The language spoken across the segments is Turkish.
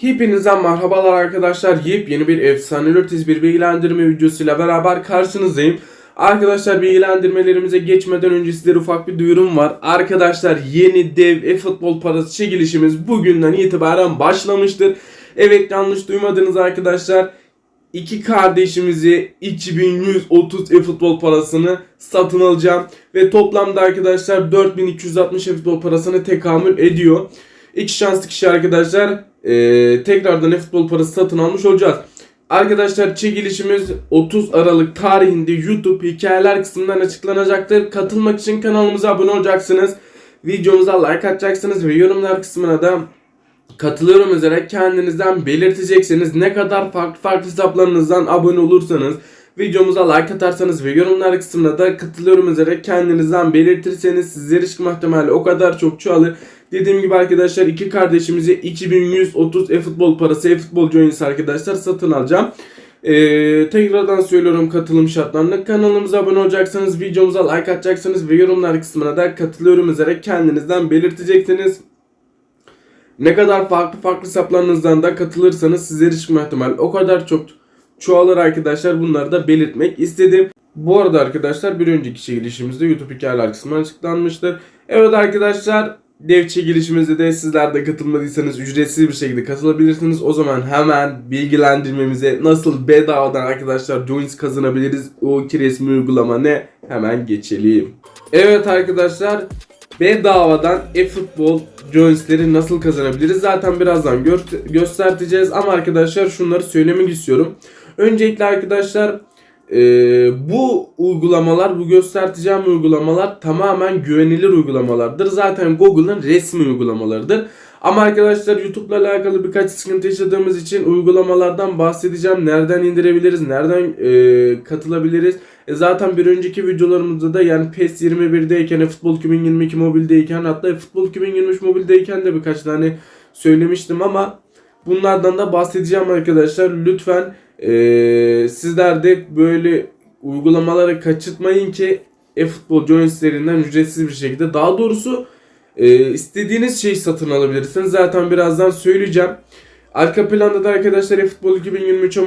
Hepinize merhabalar arkadaşlar. Yepyeni bir efsane ötesi bir bilgilendirme videosuyla beraber karşınızdayım. Arkadaşlar bilgilendirmelerimize geçmeden önce sizlere ufak bir duyurum var. Arkadaşlar yeni dev e-futbol parası çekilişimiz bugünden itibaren başlamıştır. Evet yanlış duymadınız arkadaşlar. İki kardeşimizi 2130 e-futbol parasını satın alacağım. Ve toplamda arkadaşlar 4260 e-futbol parasını tekamül ediyor. İki şanslı kişi arkadaşlar eee, tekrardan e-futbol parası satın almış olacağız. Arkadaşlar çekilişimiz 30 Aralık tarihinde YouTube hikayeler kısmından açıklanacaktır. Katılmak için kanalımıza abone olacaksınız. Videomuza like atacaksınız ve yorumlar kısmına da katılıyorum üzere kendinizden belirteceksiniz. Ne kadar farklı farklı hesaplarınızdan abone olursanız videomuza like atarsanız ve yorumlar kısmına da katılıyorum üzere kendinizden belirtirseniz sizlere çıkma ihtimali o kadar çok çoğalır. Dediğim gibi arkadaşlar iki kardeşimizi 2130 e-futbol parası e-futbol joins arkadaşlar satın alacağım. Ee, tekrardan söylüyorum katılım şartlarını. Kanalımıza abone olacaksınız, videomuza like atacaksınız ve yorumlar kısmına da katılıyorum üzere kendinizden belirteceksiniz. Ne kadar farklı farklı hesaplarınızdan da katılırsanız sizlere çıkma ihtimali o kadar çok çoğalır arkadaşlar. Bunları da belirtmek istedim. Bu arada arkadaşlar bir önceki çekilişimizde YouTube hikayeler kısmına açıklanmıştır. Evet arkadaşlar dev çekilişimizde de sizler de katılmadıysanız ücretsiz bir şekilde katılabilirsiniz. O zaman hemen bilgilendirmemize nasıl bedavadan arkadaşlar joins kazanabiliriz o iki resmi uygulama ne hemen geçelim. Evet arkadaşlar bedavadan e-futbol joinsleri nasıl kazanabiliriz zaten birazdan gör- göstereceğiz ama arkadaşlar şunları söylemek istiyorum. Öncelikle arkadaşlar e, bu uygulamalar, bu göstereceğim uygulamalar tamamen güvenilir uygulamalardır. Zaten Google'ın resmi uygulamalarıdır. Ama arkadaşlar YouTube'la alakalı birkaç sıkıntı yaşadığımız için uygulamalardan bahsedeceğim. Nereden indirebiliriz, nereden e, katılabiliriz. E, zaten bir önceki videolarımızda da yani PES 21'deyken, Futbol 2022 mobildeyken hatta Futbol 2023 mobildeyken de birkaç tane söylemiştim ama bunlardan da bahsedeceğim arkadaşlar. Lütfen ee, sizler de böyle uygulamaları kaçırtmayın ki e-futbol ücretsiz bir şekilde daha doğrusu e, istediğiniz şeyi satın alabilirsiniz. Zaten birazdan söyleyeceğim. Arka planda da arkadaşlar e-futbol 2023'e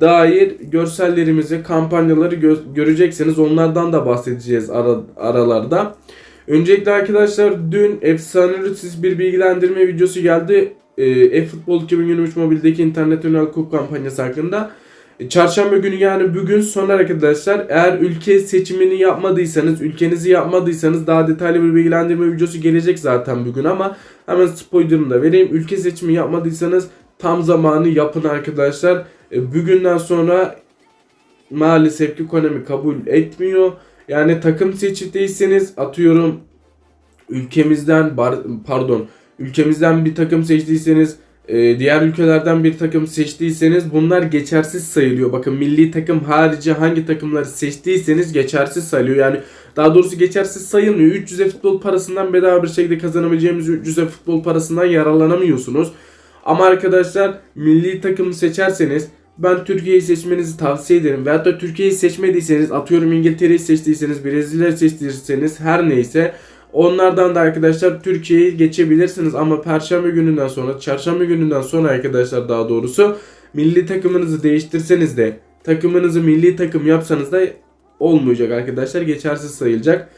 dair görsellerimizi, kampanyaları gö- göreceksiniz. Onlardan da bahsedeceğiz ara- aralarda. Öncelikle arkadaşlar dün efsanetsiz bir bilgilendirme videosu geldi. E, E-Futbol 2023 mobildeki internet ünel kup kampanyası hakkında. E, Çarşamba günü yani bugün son arkadaşlar eğer ülke seçimini yapmadıysanız, ülkenizi yapmadıysanız daha detaylı bir bilgilendirme videosu gelecek zaten bugün ama hemen spoilerını da vereyim. Ülke seçimi yapmadıysanız tam zamanı yapın arkadaşlar. E, Bugünden sonra maalesef ki Konami kabul etmiyor. Yani takım seçtiyseniz atıyorum ülkemizden pardon ülkemizden bir takım seçtiyseniz e, diğer ülkelerden bir takım seçtiyseniz bunlar geçersiz sayılıyor. Bakın milli takım harici hangi takımları seçtiyseniz geçersiz sayılıyor. Yani daha doğrusu geçersiz sayılmıyor. 300 futbol parasından bedava bir şekilde kazanabileceğimiz 300 futbol parasından yararlanamıyorsunuz. Ama arkadaşlar milli takımı seçerseniz ben Türkiye'yi seçmenizi tavsiye ederim. Veyahut da Türkiye'yi seçmediyseniz atıyorum İngiltere'yi seçtiyseniz Brezilya'yı seçtiyseniz her neyse Onlardan da arkadaşlar Türkiye'yi geçebilirsiniz ama perşembe gününden sonra, çarşamba gününden sonra arkadaşlar daha doğrusu milli takımınızı değiştirseniz de takımınızı milli takım yapsanız da olmayacak arkadaşlar. Geçersiz sayılacak.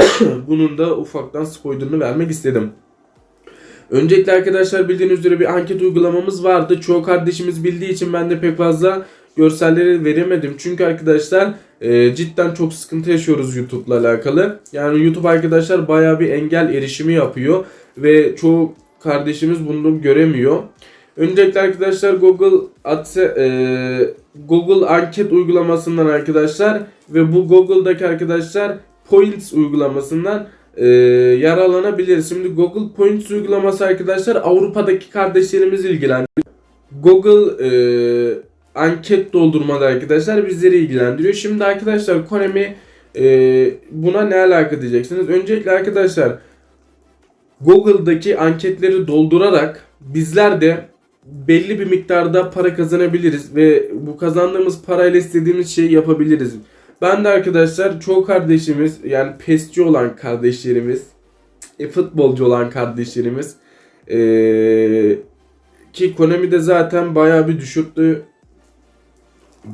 Bunun da ufaktan spoilerını vermek istedim. Öncelikle arkadaşlar bildiğiniz üzere bir anket uygulamamız vardı. Çoğu kardeşimiz bildiği için ben de pek fazla görselleri veremedim. Çünkü arkadaşlar e, cidden çok sıkıntı yaşıyoruz YouTube'la alakalı. Yani YouTube arkadaşlar baya bir engel erişimi yapıyor. Ve çoğu kardeşimiz bunu göremiyor. Öncelikle arkadaşlar Google Adse, e, Google anket uygulamasından arkadaşlar ve bu Google'daki arkadaşlar Points uygulamasından e, yararlanabiliriz. Şimdi Google Points uygulaması arkadaşlar Avrupa'daki kardeşlerimiz ilgilendiriyor. Google e, anket doldurmada arkadaşlar bizleri ilgilendiriyor. Şimdi arkadaşlar Konami e, buna ne alaka diyeceksiniz. Öncelikle arkadaşlar Google'daki anketleri doldurarak bizler de belli bir miktarda para kazanabiliriz ve bu kazandığımız parayla istediğimiz şeyi yapabiliriz. Ben de arkadaşlar çoğu kardeşimiz yani pesçi olan kardeşlerimiz, e, futbolcu olan kardeşlerimiz e, Ki Konami de zaten bayağı bir düşürttü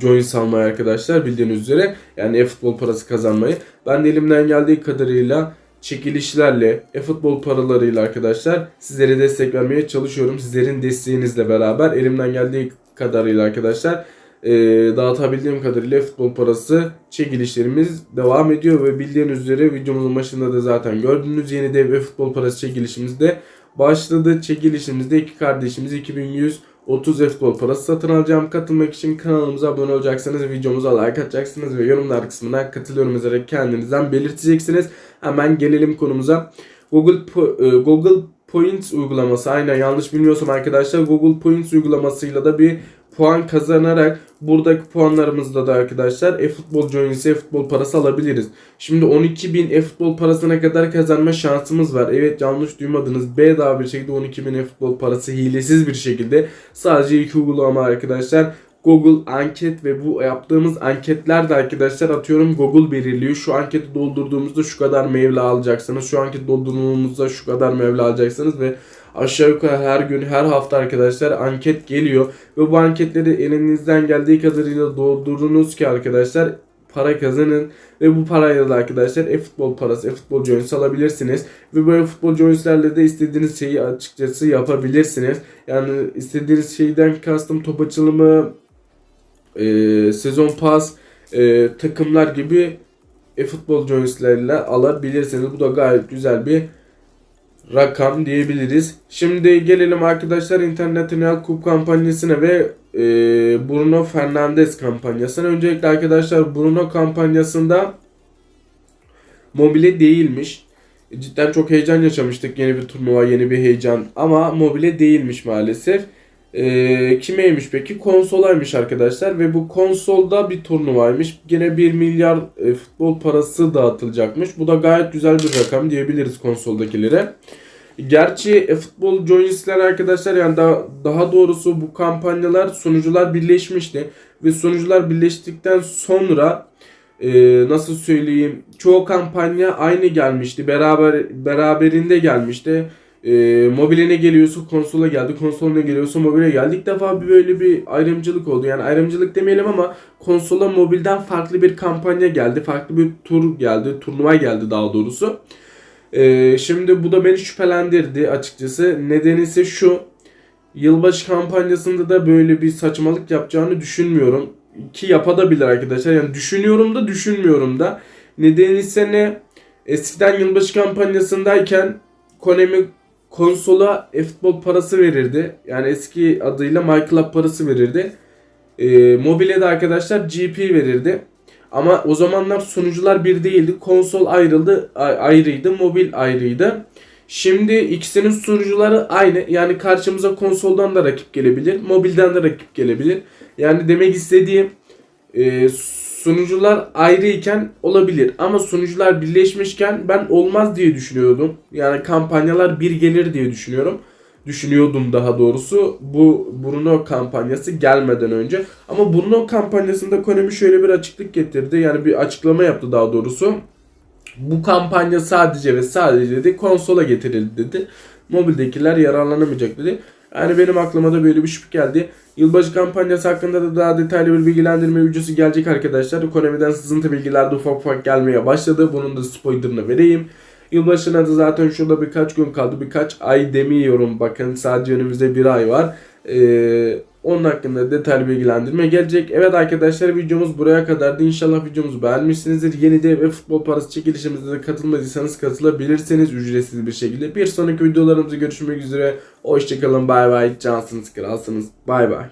join salmayı arkadaşlar bildiğiniz üzere. Yani e-futbol parası kazanmayı. Ben de elimden geldiği kadarıyla çekilişlerle, e-futbol paralarıyla arkadaşlar sizlere destek vermeye çalışıyorum. Sizlerin desteğinizle beraber elimden geldiği kadarıyla arkadaşlar e, dağıtabildiğim kadarıyla futbol parası çekilişlerimiz devam ediyor ve bildiğiniz üzere videomuzun başında da zaten gördüğünüz yeni dev futbol parası çekilişimiz de başladı. Çekilişimizde iki kardeşimiz 2100 30 futbol parası satın alacağım. Katılmak için kanalımıza abone olacaksınız, videomuza like atacaksınız ve yorumlar kısmına katılıyorum yazarak kendinizden belirteceksiniz. Hemen gelelim konumuza. Google e, Google Points uygulaması aynen yanlış bilmiyorsam arkadaşlar Google Points uygulamasıyla da bir puan kazanarak buradaki puanlarımızda da arkadaşlar e-futbol joins e-futbol parası alabiliriz. Şimdi 12.000 e-futbol parasına kadar kazanma şansımız var. Evet yanlış duymadınız. Bedava bir şekilde 12.000 e-futbol parası hilesiz bir şekilde sadece iki uygulama arkadaşlar. Google anket ve bu yaptığımız anketler de arkadaşlar atıyorum Google belirliyor. Şu anketi doldurduğumuzda şu kadar mevla alacaksınız. Şu anketi doldurduğumuzda şu kadar mevla alacaksınız ve aşağı yukarı her gün her hafta arkadaşlar anket geliyor. Ve bu anketleri elinizden geldiği kadarıyla doldurunuz ki arkadaşlar para kazanın ve bu parayla da arkadaşlar e-futbol parası, e-futbol joins alabilirsiniz. Ve böyle futbol joinslerle de istediğiniz şeyi açıkçası yapabilirsiniz. Yani istediğiniz şeyden kastım top açılımı, e, sezon pas, e, takımlar gibi e-futbol joinslerle alabilirsiniz. Bu da gayet güzel bir rakam diyebiliriz. Şimdi gelelim arkadaşlar International Cup kampanyasına ve e, Bruno Fernandes kampanyasına. Öncelikle arkadaşlar Bruno kampanyasında mobile değilmiş. Cidden çok heyecan yaşamıştık. Yeni bir turnuva, yeni bir heyecan. Ama mobile değilmiş maalesef. E, kimeymiş peki? Konsolaymış arkadaşlar. Ve bu konsolda bir turnuvaymış. Gene 1 milyar e, futbol parası dağıtılacakmış. Bu da gayet güzel bir rakam diyebiliriz konsoldakilere. Gerçi e, futbol joinsler arkadaşlar yani daha, daha doğrusu bu kampanyalar sunucular birleşmişti. Ve sunucular birleştikten sonra e, nasıl söyleyeyim çoğu kampanya aynı gelmişti. Beraber beraberinde gelmişti. E, mobiline geliyorsa konsola geldi. Konsoluna geliyorsa mobile geldi. İlk defa bir böyle bir ayrımcılık oldu. Yani ayrımcılık demeyelim ama konsola mobilden farklı bir kampanya geldi. Farklı bir tur geldi. Turnuva geldi daha doğrusu. Ee, şimdi bu da beni şüphelendirdi açıkçası. Nedeni ise şu. Yılbaşı kampanyasında da böyle bir saçmalık yapacağını düşünmüyorum. Ki yapabilir arkadaşlar. Yani düşünüyorum da düşünmüyorum da. Nedeni ise ne? Eskiden yılbaşı kampanyasındayken Konami konsola e-futbol parası verirdi. Yani eski adıyla MyClub parası verirdi. Ee, mobile de arkadaşlar GP verirdi. Ama o zamanlar sunucular bir değildi. Konsol ayrıldı, ayrıydı, mobil ayrıydı. Şimdi ikisinin sunucuları aynı. Yani karşımıza konsoldan da rakip gelebilir, mobilden de rakip gelebilir. Yani demek istediğim e, sunucular ayrıyken olabilir. Ama sunucular birleşmişken ben olmaz diye düşünüyordum. Yani kampanyalar bir gelir diye düşünüyorum düşünüyordum daha doğrusu bu Bruno kampanyası gelmeden önce. Ama Bruno kampanyasında Konami şöyle bir açıklık getirdi. Yani bir açıklama yaptı daha doğrusu. Bu kampanya sadece ve sadece dedi konsola getirildi dedi. Mobildekiler yararlanamayacak dedi. Yani benim aklıma da böyle bir şüphe geldi. Yılbaşı kampanyası hakkında da daha detaylı bir bilgilendirme videosu gelecek arkadaşlar. Konami'den sızıntı bilgiler de ufak ufak gelmeye başladı. Bunun da spoilerını vereyim. Yılbaşına da zaten şurada birkaç gün kaldı. Birkaç ay demiyorum. Bakın sadece önümüzde bir ay var. Ee, onun hakkında detaylı bilgilendirme gelecek. Evet arkadaşlar videomuz buraya kadardı. İnşallah videomuzu beğenmişsinizdir. Yeni dev ve futbol parası çekilişimizde de katılmadıysanız katılabilirsiniz ücretsiz bir şekilde. Bir sonraki videolarımızda görüşmek üzere. Hoşçakalın bay bay. Cansınız kralsınız. Bay bay.